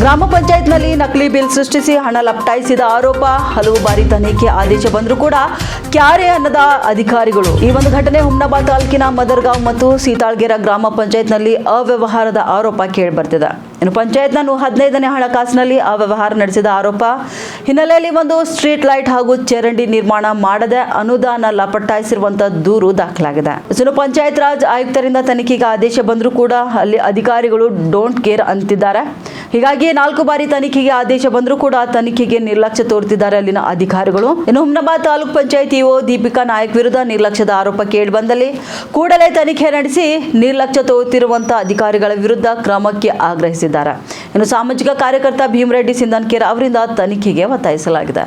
ಗ್ರಾಮ ಪಂಚಾಯತ್ನಲ್ಲಿ ನಕಲಿ ಬಿಲ್ ಸೃಷ್ಟಿಸಿ ಹಣ ಲಪ್ಟಾಯಿಸಿದ ಆರೋಪ. ಹಲವು ಬಾರಿ ತನಿಖೆ ಆದೇಶ ಬಂದರೂ ಕೂಡ ಕ್ಯಾರೆ ಅನ್ನದ ಅಧಿಕಾರಿಗಳು. ಈ ಒಂದು ಘಟನೆ ಹುಮ್ನಾಬಾದ್ ತಾಲೂಕಿನ ಮದರ್ಗಾಂವ್ ಮತ್ತು ಸೀತಾಳ್ಗೆರ ಗ್ರಾಮ ಪಂಚಾಯತ್ನಲ್ಲಿ ಅವ್ಯವಹಾರದ ಆರೋಪ ಕೇಳಿಬರ್ತಿದೆ ಇನ್ನು ಪಂಚಾಯತ್ನ ಹದಿನೈದನೇ ಹಣಕಾಸಿನಲ್ಲಿ ಅವ್ಯವಹಾರ ನಡೆಸಿದ ಆರೋಪ. ಹಿನ್ನೆಲೆಯಲ್ಲಿ ಒಂದು ಸ್ಟ್ರೀಟ್ ಲೈಟ್ ಹಾಗೂ ಚರಂಡಿ ನಿರ್ಮಾಣ ಮಾಡದೆ ಅನುದಾನ ಲಪಟಾಯಿಸಿರುವಂತಹ ದೂರು ದಾಖಲಾಗಿದೆ. ಇನ್ನು ಪಂಚಾಯತ್ ರಾಜ್ ಆಯುಕ್ತರಿಂದ ತನಿಖೆಗೆ ಆದೇಶ ಬಂದರೂ ಕೂಡ ಅಲ್ಲಿ ಅಧಿಕಾರಿಗಳು ಡೋಂಟ್ ಕೇರ್ ಅಂತಿದ್ದಾರೆ. ಹೀಗಾಗಿ ನಾಲ್ಕು ಬಾರಿ ತನಿಖೆಗೆ ಆದೇಶ ಬಂದರೂ ಕೂಡ ತನಿಖೆಗೆ ನಿರ್ಲಕ್ಷ್ಯ ತೋರುತ್ತಿದ್ದಾರೆ ಅಲ್ಲಿನ ಅಧಿಕಾರಿಗಳು. ಇನ್ನು ಹುಮ್ನಾಬಾದ್ ತಾಲೂಕ್ ಪಂಚಾಯತ್ ಇಒ ದೀಪಿಕಾ ನಾಯಕ್ ವಿರುದ್ಧ ನಿರ್ಲಕ್ಷ್ಯದ ಆರೋಪ ಕೇಳಿ ಬಂದಲ್ಲಿ ಕೂಡಲೇ ತನಿಖೆ ನಡೆಸಿ ನಿರ್ಲಕ್ಷ್ಯ ತೋರುತ್ತಿರುವಂತಹ ಅಧಿಕಾರಿಗಳ ವಿರುದ್ಧ ಕ್ರಮಕ್ಕೆ ಆಗ್ರಹಿಸಿದ್ದಾರೆ. ಇನ್ನು ಸಾಮಾಜಿಕ ಕಾರ್ಯಕರ್ತ ಭೀಮರೆಡ್ಡಿ ಸಿಂಧನ್ಕೇರ್ ಅವರಿಂದ ತನಿಖೆಗೆ ಒತ್ತಾಯಿಸಲಾಗಿದೆ.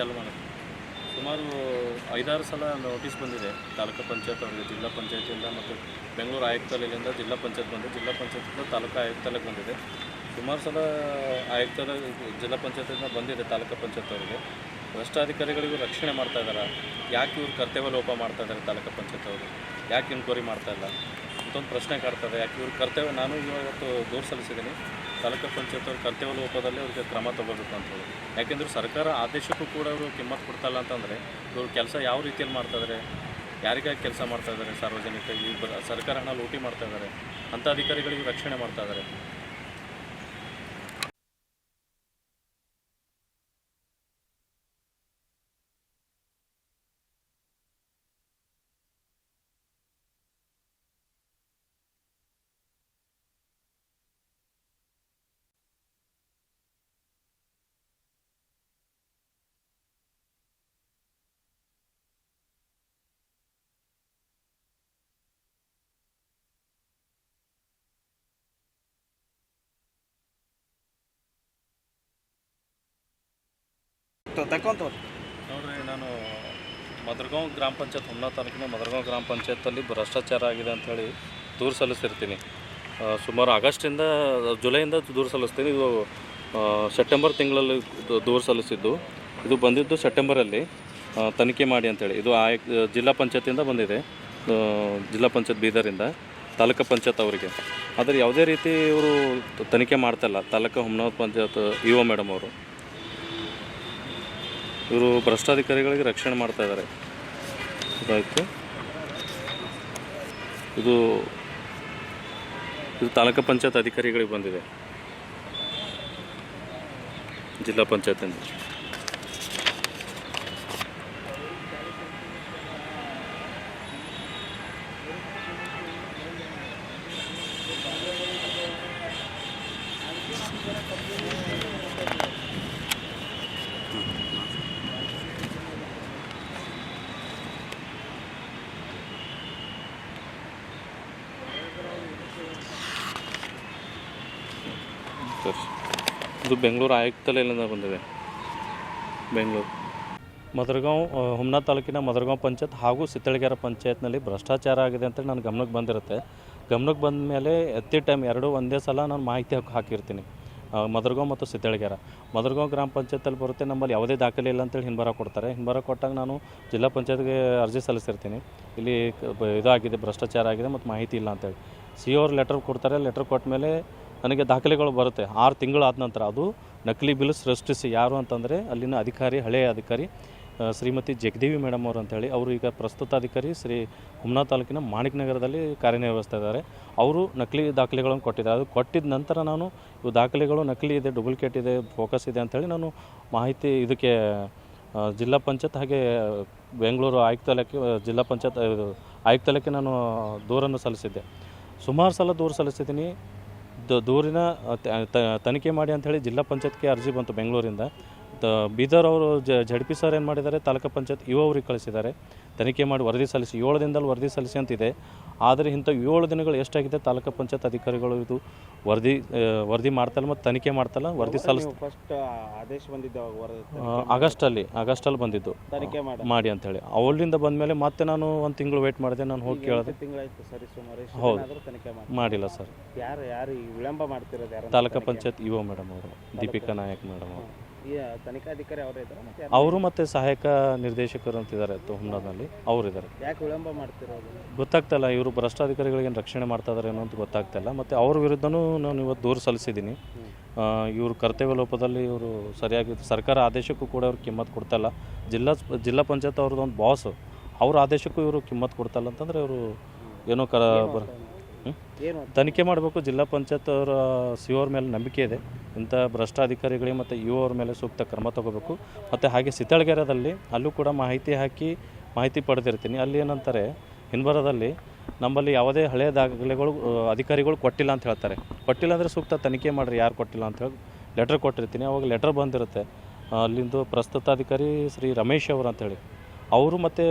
ಚಾಲು ಮಾಡಿ ಸುಮಾರು ಐದಾರು ಸಲ ನೋಟಿಸ್ ಬಂದಿದೆ. ತಾಲೂಕು ಪಂಚಾಯತ್ ಅವರಿಗೆ, ಜಿಲ್ಲಾ ಪಂಚಾಯತಿಯಿಂದ ಮತ್ತು ಬೆಂಗಳೂರು ಆಯುಕ್ತಾಲಯದಿಂದ ಜಿಲ್ಲಾ ಪಂಚಾಯತ್ ಬಂದಿದೆ. ಜಿಲ್ಲಾ ಪಂಚಾಯತಿಂದ ತಾಲೂಕು ಆಯುಕ್ತಾಲಯಕ್ಕೆ ಬಂದಿದೆ. ಸುಮಾರು ಸಲ ಆಯುಕ್ತರ, ಜಿಲ್ಲಾ ಪಂಚಾಯತಿಂದ ಬಂದಿದೆ ತಾಲೂಕು ಪಂಚಾಯತ್ ಅವರಿಗೆ. ಭ್ರಷ್ಟಾಧಿಕಾರಿಗಳಿಗೂ ರಕ್ಷಣೆ ಮಾಡ್ತಾ ಇದ್ದಾರೆ? ಯಾಕೆ ಇವ್ರು ಕರ್ತವ್ಯ ಲೋಪ ಮಾಡ್ತಾ ಇದ್ದಾರೆ ತಾಲೂಕು ಪಂಚಾಯತ್ ಅವರು? ಯಾಕೆ ಇನ್ಕ್ವೈರಿ ಮಾಡ್ತಾ ಇಲ್ಲ? ಅಂತ ಒಂದು ಪ್ರಶ್ನೆ ಕಾಡ್ತದೆ ಯಾಕೆ ಇವ್ರ ಕರ್ತವ್ಯ? ನಾನು ಇವತ್ತು ದೂರು ಸಲ್ಲಿಸಿದ್ದೀನಿ. ತಾಲೂಕು ಪಂಚಾಯತ್ ಅವ್ರ ಕರ್ತವ್ಯ ಲೋಪದಲ್ಲಿ ಅವ್ರಿಗೆ ಕ್ರಮ ತಗೋಬೇಕು ಅಂತ ಹೇಳಿ. ಯಾಕೆಂದ್ರೆ ಸರ್ಕಾರ ಆದೇಶಕ್ಕೂ ಕೂಡ ಅವರು ಕಿಮ್ಮತ್ತು ಕೊಡ್ತಾ ಇಲ್ಲ ಅಂತಂದರೆ ಇವರು ಕೆಲಸ ಯಾವ ರೀತಿಯಲ್ಲಿ ಮಾಡ್ತಾ ಇದ್ದಾರೆ ಯಾರಿಗಾಗಿ ಕೆಲಸ ಮಾಡ್ತಾ ಇದ್ದಾರೆ ಸಾರ್ವಜನಿಕ ಸರ್ಕಾರ ಹಣ ಲೂಟಿ ಮಾಡ್ತಾ ಇದ್ದಾರೆ ಅಂಥ ಅಧಿಕಾರಿಗಳಿಗೆ ರಕ್ಷಣೆ ಮಾಡ್ತಾ ಇದ್ದಾರೆ ನೋಡ್ರಿ, ನಾನು ಮದರ್ಗಾಂವ್ ಗ್ರಾಮ ಪಂಚಾಯತ್ ಹುಮ್ನಾ ತಾಲೂಕಿನ ಮದರ್ಗಾಂವ್ ಗ್ರಾಮ ಪಂಚಾಯತಲ್ಲಿ ಭ್ರಷ್ಟಾಚಾರ ಆಗಿದೆ ಅಂಥೇಳಿ ದೂರು ಸಲ್ಲಿಸಿರ್ತೀನಿ. ಸುಮಾರು ಆಗಸ್ಟಿಂದ, ಜುಲೈಯಿಂದ ದೂರು ಸಲ್ಲಿಸ್ತೀನಿ. ಇದು ಸೆಪ್ಟೆಂಬರ್ ತಿಂಗಳಲ್ಲಿ ದೂರು ಸಲ್ಲಿಸಿದ್ದು. ಇದು ಬಂದಿದ್ದು ಸೆಪ್ಟೆಂಬರಲ್ಲಿ. ತನಿಖೆ ಮಾಡಿ ಅಂತೇಳಿ ಇದು ಆಯ್ ಜಿಲ್ಲಾ ಪಂಚಾಯತಿಂದ ಬಂದಿದೆ. ಜಿಲ್ಲಾ ಪಂಚಾಯತ್ ಬೀದರಿಂದ ತಾಲೂಕು ಪಂಚಾಯತ್ ಅವರಿಗೆ. ಆದರೆ ಯಾವುದೇ ರೀತಿ ಇವರು ತನಿಖೆ ಮಾಡ್ತಾಯಿಲ್ಲ taluk Humnabad panchayat E O madam ಅವರು. ಇವರು ಭ್ರಷ್ಟಾಧಿಕಾರಿಗಳಿಗೆ ರಕ್ಷಣೆ ಮಾಡ್ತಾ ಇದ್ದಾರೆ. ಇದು ಇದು ತಾಲೂಕು ಪಂಚಾಯತ್ ಅಧಿಕಾರಿಗಳಿಗೆ ಬಂದಿದೆ. ಜಿಲ್ಲಾ ಪಂಚಾಯತಿಂದ. ಇದು ಬೆಂಗಳೂರು ಆಯುಕ್ತಾಲಯದಿಂದ ಬಂದಿದೆ. ಬೆಂಗಳೂರು. ಮದರ್ಗಾಂವ್ ಹುಮ್ನಾ ತಾಲೂಕಿನ ಮದರ್ಗಾಂವ್ ಪಂಚಾಯತ್ ಹಾಗೂ ಸಿತ್ತಳಗೆರೆ ಪಂಚಾಯತ್ನಲ್ಲಿ ಭ್ರಷ್ಟಾಚಾರ ಆಗಿದೆ ಅಂತ ನನ್ನ ಗಮನಕ್ಕೆ ಬಂದಿರುತ್ತೆ. ಗಮನಕ್ಕೆ ಬಂದ ಮೇಲೆ ಎತ್ತಿ ಟೈಮ್ ಎರಡೂ ಒಂದೇ ಸಲ ನಾನು ಮಾಹಿತಿ ಹಾಕಿ, ಹಾಕಿರ್ತೀನಿ. ಮದರ್ಗಾಂವ್ ಮತ್ತು ಸಿತ್ತಳಗೆರೆ ಮದರ್ಗಾಂವ್ ಗ್ರಾಮ ಪಂಚಾಯತಲ್ಲಿ ಬರುತ್ತೆ, ನಮ್ಮಲ್ಲಿ ಯಾವುದೇ ದಾಖಲೆ ಇಲ್ಲ ಅಂತೇಳಿ ಹಿಂಬರ ಕೊಡ್ತಾರೆ. ಹಿಂಬರ ಕೊಟ್ಟಾಗ ನಾನು ಜಿಲ್ಲಾ ಪಂಚಾಯತ್ಗೆ ಅರ್ಜಿ ಸಲ್ಲಿಸಿರ್ತೀನಿ. ಇಲ್ಲಿ ಇದಾಗಿದೆ, ಭ್ರಷ್ಟಾಚಾರ ಆಗಿದೆ ಮತ್ತು ಮಾಹಿತಿ ಇಲ್ಲ ಅಂತೇಳಿ. ಸಿ ಅವ್ರು ಲೆಟರ್ ಕೊಡ್ತಾರೆ. ಲೆಟರ್ ಕೊಟ್ಟ ಮೇಲೆ ನನಗೆ ದಾಖಲೆಗಳು ಬರುತ್ತೆ. ಆರು ಆದ ನಂತರ ಅದು ನಕಲಿ ಬಿಲ್ ಸೃಷ್ಟಿಸಿ ಯಾರು ಅಂತಂದರೆ ಅಲ್ಲಿನ ಅಧಿಕಾರಿ, ಹಳೆಯ ಅಧಿಕಾರಿ ಶ್ರೀಮತಿ ಜಗದೇವಿ ಮೇಡಮ್ ಅವರು ಅಂತೇಳಿ ಅವರು ಈಗ ಪ್ರಸ್ತುತ ಅಧಿಕಾರಿ ಶ್ರೀ ಹುಮ್ನಾ ತಾಲೂಕಿನ ಮಾಣಿಕ್ ನಗರದಲ್ಲಿ ಕಾರ್ಯನಿರ್ವಹಿಸ್ತಾ ಇದ್ದಾರೆ. ಅವರು ನಕಲಿ ದಾಖಲೆಗಳನ್ನು ಕೊಟ್ಟಿದ್ದಾರೆ. ಅದು ಕೊಟ್ಟಿದ ನಂತರ ನಾನು ಇವು ದಾಖಲೆಗಳು ನಕಲಿ ಇದೆ, ಡೂಪ್ಲಿಕೇಟ್ ಇದೆ, ಫೋಕಸ್ ಇದೆ ಅಂತೇಳಿ ನಾನು ಮಾಹಿತಿ ಇದಕ್ಕೆ ಜಿಲ್ಲಾ ಪಂಚಾಯತ್ ಹಾಗೆ ಬೆಂಗಳೂರು ಆಯುಕ್ತಾಲಯಕ್ಕೆ ಜಿಲ್ಲಾ ಪಂಚಾಯತ್ ಆಯುಕ್ತಾಲಯಕ್ಕೆ ನಾನು ದೂರನ್ನು ಸಲ್ಲಿಸಿದ್ದೆ. ಸುಮಾರು ಸಲ ದೂರು ಸಲ್ಲಿಸಿದ್ದೀನಿ. ದೂರಿನ ತನಿಖೆ ಮಾಡಿ ಅಂಥೇಳಿ ಜಿಲ್ಲಾ ಪಂಚಾಯತ್ಗೆ ಅರ್ಜಿ ಬಂತು ಬೆಂಗಳೂರಿಂದ. ತ, ಬೀದರ್ ಅವರು ಜ ಜಡ್ ಪಿ ಸರ್ ಏನು ಮಾಡಿದ್ದಾರೆ, ತಾಲೂಕು ಪಂಚಾಯತ್ ಇವ ಅವ್ರಿಗೆ ಕಳಿಸಿದ್ದಾರೆ. ತನಿಖೆ ಮಾಡಿ ವರದಿ ಸಲ್ಲಿಸಿ, ಏಳು ದಿನದಲ್ಲಿ ವರದಿ ಸಲ್ಲಿಸಿ ಅಂತಿದೆ. ಆದರೆ ಇಂಥ ಏಳು ದಿನಗಳು ಎಷ್ಟಾಗಿದೆ? ತಾಲೂಕು ಪಂಚಾಯತ್ ಅಧಿಕಾರಿಗಳು ಇದು ವರದಿ ವರದಿ ಮಾಡ್ತಲ್ಲ ಮತ್ತು ತನಿಖೆ ಮಾಡ್ತಲ್ಲ ವರದಿ ಸಲ್ಲಿಸ್ ಫಸ್ಟ್ ಆದೇಶ ಬಂದಿದ್ದೆ ಆಗಸ್ಟಲ್ಲಿ ಆಗಸ್ಟಲ್ಲಿ ಬಂದಿದ್ದು. ತನಿಖೆ ಮಾಡಿ. ಮಾಡಿ ಅಂತೇಳಿ ಅವಳಿಂದ ಬಂದಮೇಲೆ ಮತ್ತೆ ನಾನು ಒಂದು ತಿಂಗಳು ವೇಟ್ ಮಾಡಿದೆ ನಾನು ಹೋಗಿ ಕೇಳಿದೆ. ಹೌದು. ಮಾಡಿಲ್ಲ ಸರ್. ಯಾರು ಯಾರು ವಿಳಂಬ ಮಾಡ್ತಿರೋದು ಯಾರು ತಾಲೂಕು ಪಂಚಾಯತ್ ಇಒ ಮೇಡಮ್ ಅವರು ದೀಪಿಕಾ ನಾಯಕ್ ಮೇಡಮ್ ಅವರು. ತನಿಖಾಧಿಕಾರಿ ಅವರೇ ಇದ್ದಾರೆ ಮತ್ತೆ ಅವರು ಮತ್ತು ಸಹಾಯಕ ನಿರ್ದೇಶಕರು ಅಂತಿದ್ದಾರೆ ಹುಮ್ನಾದಲ್ಲಿ ಅವರಿದ್ದಾರೆ ಯಾಕೆ ವಿಳಂಬ ಮಾಡ್ತಿರೋದು ಗೊತ್ತಾಗ್ತಲ್ಲ ಇವರು ಭ್ರಷ್ಟಾಧಿಕಾರಿಗಳಿಗೆ ರಕ್ಷಣೆ ಮಾಡ್ತಾ ಇದಾರೆ ಅನ್ನೋ ಅಂತ ಗೊತ್ತಾಗ್ತಲ್ಲ. ಮತ್ತು ಅವ್ರ ವಿರುದ್ಧನೂ ನಾನು ಇವತ್ತು ದೂರು ಸಲ್ಲಿಸಿದ್ದೀನಿ. ಇವರು ಕರ್ತವ್ಯ ಲೋಪದಲ್ಲಿ ಇವರು ಸರಿಯಾಗಿ ಸರ್ಕಾರ ಆದೇಶಕ್ಕೂ ಕೂಡ ಅವ್ರು ಕಿಮ್ಮತ್ ಕೊಡ್ತಲ್ಲ ಜಿಲ್ಲಾ ಜಿಲ್ಲಾ ಪಂಚಾಯತ್ ಅವ್ರದ್ದು ಒಂದು ಬಾಸ್ ಅವ್ರ ಆದೇಶಕ್ಕೂ ಇವರು ಕಿಮ್ಮತ್ತು ಕೊಡ್ತಲ್ಲ ಅಂತಂದ್ರೆ ಇವರು ಏನೋ ಕರ ಬರ ತನಿಖೆ ಮಾಡಬೇಕು. ಜಿಲ್ಲಾ ಪಂಚಾಯತ್ ಅವರ ಸಿ ಅವ್ರ ಮೇಲೆ ನಂಬಿಕೆ ಇದೆ. ಇಂಥ ಭ್ರಷ್ಟ ಅಧಿಕಾರಿಗಳಿಗೆ ಮತ್ತು ಯು ಅವ್ರ ಮೇಲೆ ಸೂಕ್ತ ಕ್ರಮ ತಗೋಬೇಕು. ಮತ್ತು ಹಾಗೆ ಸಿತಳಗೆರೆದಲ್ಲಿ ಅಲ್ಲೂ ಕೂಡ ಮಾಹಿತಿ ಹಾಕಿ ಮಾಹಿತಿ ಪಡೆದಿರ್ತೀನಿ. ಅಲ್ಲಿ ಏನಂತಾರೆ ಹಿಂಬರದಲ್ಲಿ ನಮ್ಮಲ್ಲಿ ಯಾವುದೇ ಹಳೆಯ ದಾಖಲೆಗಳು ಅಧಿಕಾರಿಗಳು ಕೊಟ್ಟಿಲ್ಲ ಅಂತ ಹೇಳ್ತಾರೆ. ಕೊಟ್ಟಿಲ್ಲ ಅಂದರೆ ಸೂಕ್ತ ತನಿಖೆ ಮಾಡಿರಿ. ಯಾರು ಕೊಟ್ಟಿಲ್ಲ ಅಂತ ಹೇಳಿ ಲೆಟ್ರ್ ಕೊಟ್ಟಿರ್ತೀನಿ. ಅವಾಗ ಲೆಟ್ರ್ ಬಂದಿರುತ್ತೆ. ಅಲ್ಲಿಂದು ಪ್ರಸ್ತುತ ಅಧಿಕಾರಿ ಶ್ರೀ ರಮೇಶ್ ಅವರು ಅಂತೇಳಿ ಅವರು ಮತ್ತು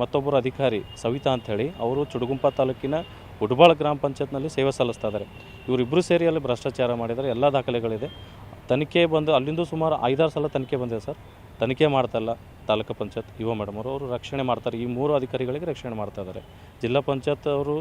ಮತ್ತೊಬ್ಬರು ಅಧಿಕಾರಿ ಸವಿತಾ ಅಂಥೇಳಿ ಅವರು ಚುಡುಗುಂಪ ತಾಲೂಕಿನ ಉಡ್ಬಾಳ ಗ್ರಾಮ ಪಂಚಾಯತ್ನಲ್ಲಿ ಸೇವೆ ಸಲ್ಲಿಸ್ತಾ ಇದ್ದಾರೆ. ಇವರಿಬ್ಬರು ಸೇರಿ ಅಲ್ಲಿ ಭ್ರಷ್ಟಾಚಾರ ಮಾಡಿದ್ದಾರೆ. ಎಲ್ಲ ದಾಖಲೆಗಳಿದೆ. ತನಿಖೆ ಬಂದು ಅಲ್ಲಿಂದ ಸುಮಾರು ಐದಾರು ಸಲ ತನಿಖೆ ಬಂದಿದೆ ಸರ್. ತನಿಖೆ ಮಾಡ್ತಾಯಿಲ್ಲ ತಾಲೂಕು ಪಂಚಾಯತ್. ಯುವ ಮೇಡಮ್ ಅವರು ಅವರು ರಕ್ಷಣೆ ಮಾಡ್ತಾರೆ. ಈ ಮೂರು ಅಧಿಕಾರಿಗಳಿಗೆ ರಕ್ಷಣೆ ಮಾಡ್ತಾ ಇದ್ದಾರೆ. ಜಿಲ್ಲಾ ಪಂಚಾಯತ್ ಅವರು